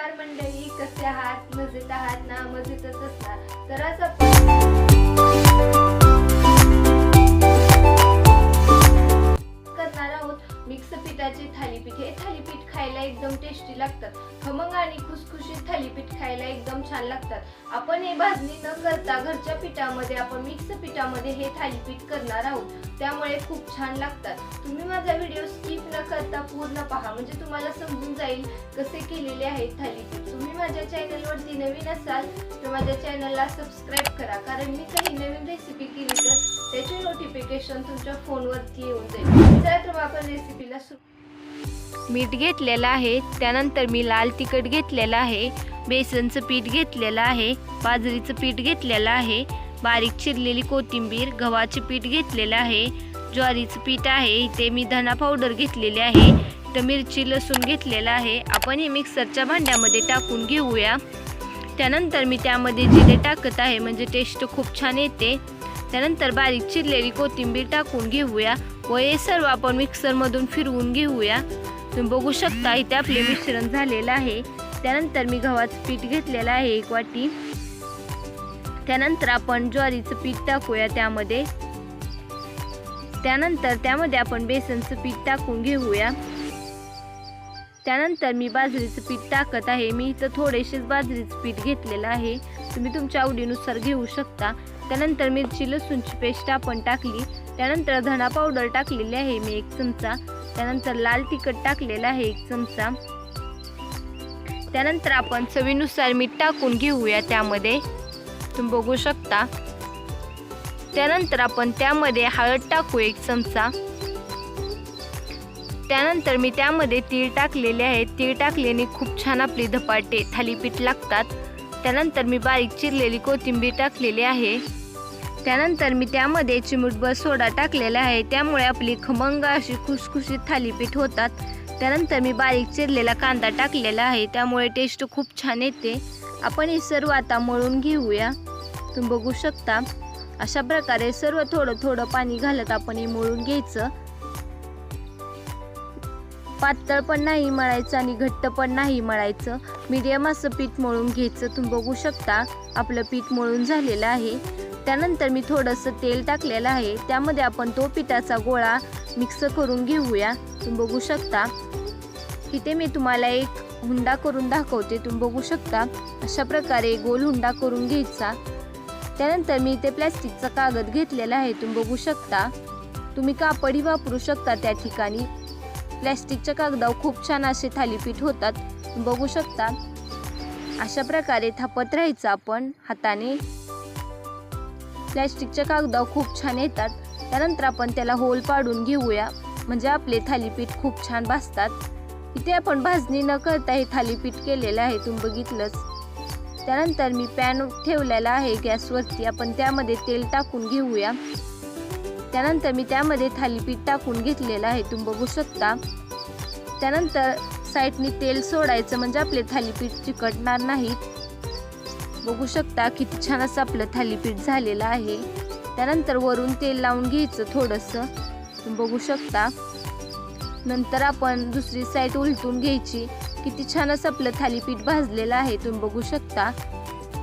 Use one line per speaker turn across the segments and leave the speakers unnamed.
नमस्कार मंडळी कसे आहात? मजेत आहात ना? मजेतच असतात तर आज आपण करणार आहोत मिक्स पिठाचे थालीपीठ. हे थालीपीठ खायला एकदम टेस्टी लागतात आणि खुसखुशीत थालीपीठ खायला एकदम छान लागतात. आपण हे भाजणी न करता घरच्या पिठामध्ये आपण मिक्स पिठामध्ये हे थालीपीठ करणार आहोत. त्यामुळे खूप छान लागतात. तुम्ही माझा व्हिडिओ स्किप न करता पूर्ण पहा. म्हणजे तुम्हाला समजून जाईल कसे केलेले आहेत थालीपीठ. तुम्ही माझ्या चॅनलवरती नवीन असाल तर माझ्या चॅनलला सबस्क्राईब करा. कारण मी काही नवीन रेसिपी केली तर त्याचे नोटिफिकेशन तुमच्या फोनवरती येऊन जाईल. चला तर आपण रेसिपीला सुरू मीठ घेतलेलं आहे त्यानंतर मी लाल तिखट घेतलेलं आहे बेसनचं पीठ घेतलेलं आहे बाजरीचं पीठ घेतलेलं आहे बारीक चिरलेली कोथिंबीर गव्हाचे पीठ घेतलेलं आहे ज्वारीचं पीठ आहे इथे मी धना पावडर घेतलेली आहे इथं मिरची लसूण घेतलेलं आहे. आपण हे मिक्सरच्या भांड्यामध्ये टाकून घेऊया. त्यानंतर मी त्यामध्ये जिरे टाकत आहे म्हणजे टेस्ट खूप छान येते. त्यानंतर बारीक चिरलेली कोथिंबीर टाकून घेऊया व हे सर्व आपण मिक्सरमधून फिरवून घेऊया. तुम्ही बघू शकता इथे आपले मिश्रण झालेलं आहे. त्यानंतर मी गव्हाचं पीठ घेतलेलं आहे एक वाटी. त्यानंतर आपण ज्वारीचं पीठ टाकूया त्यामध्ये. त्यानंतर त्यामध्ये आपण बेसनचं पीठ टाकून घेऊया. त्यानंतर मी बाजरीचं पीठ टाकत आहे. मी इथं थोडेसेच बाजरीचं पीठ घेतलेलं आहे. तुम्ही तुमच्या आवडीनुसार घेऊ शकता. त्यानंतर मिरची लसूणची पेस्ट आपण टाकली. त्यानंतर धणा पावडर टाकलेली आहे मी एक चमचा. त्यानंतर लाल तिखट टाकलेलं आहे एक चमचा. त्यानंतर आपण चवीनुसार मीठ टाकून घेऊया त्यामध्ये. तुम्ही बघू शकता. त्यानंतर आपण त्यामध्ये हळद टाकू एक चमचा. त्यानंतर मी त्यामध्ये तीळ टाकलेले आहे. तीळ टाकल्याने खूप छान आपली धपाटे थालीपीठ लागतात. त्यानंतर मी बारीक चिरलेली कोथिंबीर टाकलेली आहे. त्यानंतर मी त्यामध्ये चिमूटभर सोडा टाकलेला आहे. त्यामुळे आपली खमंग अशी खुसखुशीत थालीपीठ होतात. त्यानंतर मी बारीक चिरलेला कांदा टाकलेला आहे. त्यामुळे टेस्ट खूप छान येते. आपण हे सर्व आता मळून घेऊया. तुम्ही बघू शकता. अशा प्रकारे सर्व थोडं थोडं पाणी घालत आपण हे मळून घ्यायचं. पातळ पण नाही मळायचं आणि घट्ट पण नाही मळायचं. मीडियम असं पीठ मळून घ्यायचं. तुम्ही बघू शकता. आपलं पीठ मळून झालेलं आहे. त्यानंतर मी थोडंसं तेल टाकलेलं आहे. त्यामध्ये आपण तो पिठाचा गोळा मिक्स करून घेऊया. तुम्ही बघू शकता. इथे मी तुम्हाला एक हुंडा करून दाखवते. तुम्ही बघू शकता. अशा प्रकारे गोल हुंडा करून घ्यायचा. त्यानंतर मी इथे प्लॅस्टिकचा कागद घेतलेला आहे. तुम्ही बघू शकता. तुम्ही कापडही वापरू शकता त्या ठिकाणी. प्लॅस्टिकच्या कागदावर खूप छान असे थालीपीठ होतात. बघू शकता. अशा प्रकारे थापत राहायचं आपण हाताने. प्लॅस्टिकच्या कागदावर खूप छान येतात. त्यानंतर आपण त्याला होल पाडून घेऊया. म्हणजे आपले थालीपीठ खूप छान भाजतात. इथे आपण भाजणी न करता हे थालीपीठ केलेलं आहे. तुम्ही बघितलंच. त्यानंतर मी पॅन ठेवलेला आहे गॅसवरती. आपण त्यामध्ये तेल टाकून घेऊया. त्यानंतर मी त्यामध्ये थालीपीठ टाकून घेतलेलं आहे. तुम्ही बघू शकता. त्यानंतर साईडनी तेल सोडायचं. म्हणजे आपले थालीपीठ चिकटणार नाहीत. बघू शकता किती छान असं आपलं थालीपीठ झालेलं आहे. त्यानंतर वरून तेल लावून घ्यायचं थोडंसं. तुम्ही बघू शकता. नंतर आपण दुसरी साईड उलटून घ्यायची. किती छान असं आपलं थालीपीठ भाजलेलं आहे. तुम्ही बघू शकता.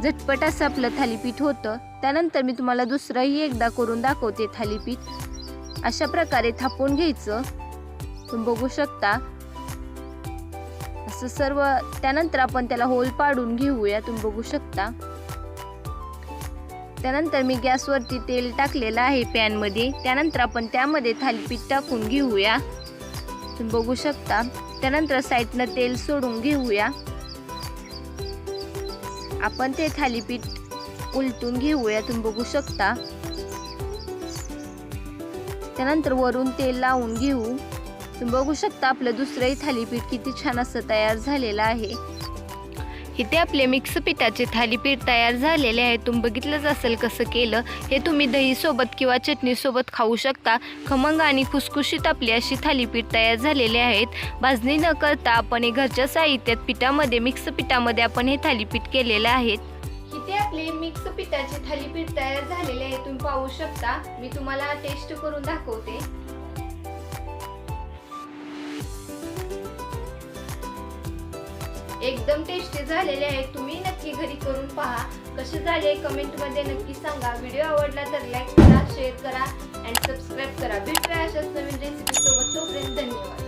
झटपट असं आपलं थालीपीठ होतं. त्यानंतर मी तुम्हाला दुसरंही एकदा करून दाखवते थालीपीठ. अशा प्रकारे थापून घ्यायचं. तुम्ही बघू शकता. असं सर्व त्यानंतर आपण त्याला होल पाडून घेऊया. तुम्ही बघू शकता. त्यानंतर मी गॅसवरती तेल टाकलेलं आहे पॅनमध्ये त्यानंतर आपण त्यामध्ये थालीपीठ टाकून घेऊया. तुम्ही बघू शकता. त्यानंतर साईडनं तेल सोडून घेऊया. आपण ते थालीपीठ उलटून घेऊया. तुम्ही बघू शकता. त्यानंतर वरून तेल लावून घेऊ. बघू शकता आपलं दुसरंही थालीपीठ किती छान असं तयार झालेलं आहे. इथे आपले मिक्स पिठाचे थालीपीठ तयार झालेले आहे. तुम्ही बघितलंच असेल कसं केलं. हे तुम्ही दहीसोबत किंवा चटणीसोबत खाऊ शकता. खमंग आणि खुसखुशीत आपली अशी थालीपीठ तयार झालेले आहेत. भाजणी न करता आपण हे घरच्या साहित्यात पिठामध्ये मिक्स पिठामध्ये आपण हे थालीपीठ केलेलं आहेत इथे आपले मिक्स पिठाचे थालीपीठ तयार झालेले आहे. तुम्ही पाहू शकता. मी तुम्हाला टेस्ट करून दाखवते. एकदम टेस्टी झालेले आहेत. तुम्ही नक्की घरी करून पहा. कसे झाले कमेंटमध्ये नक्की सांगा. व्हिडिओ आवडला तर लाईक करा शेअर करा अँड सबस्क्राईब करा. भेटूया अशाच नवीन रेसिपीसोबत तोपर्यंत धन्यवाद.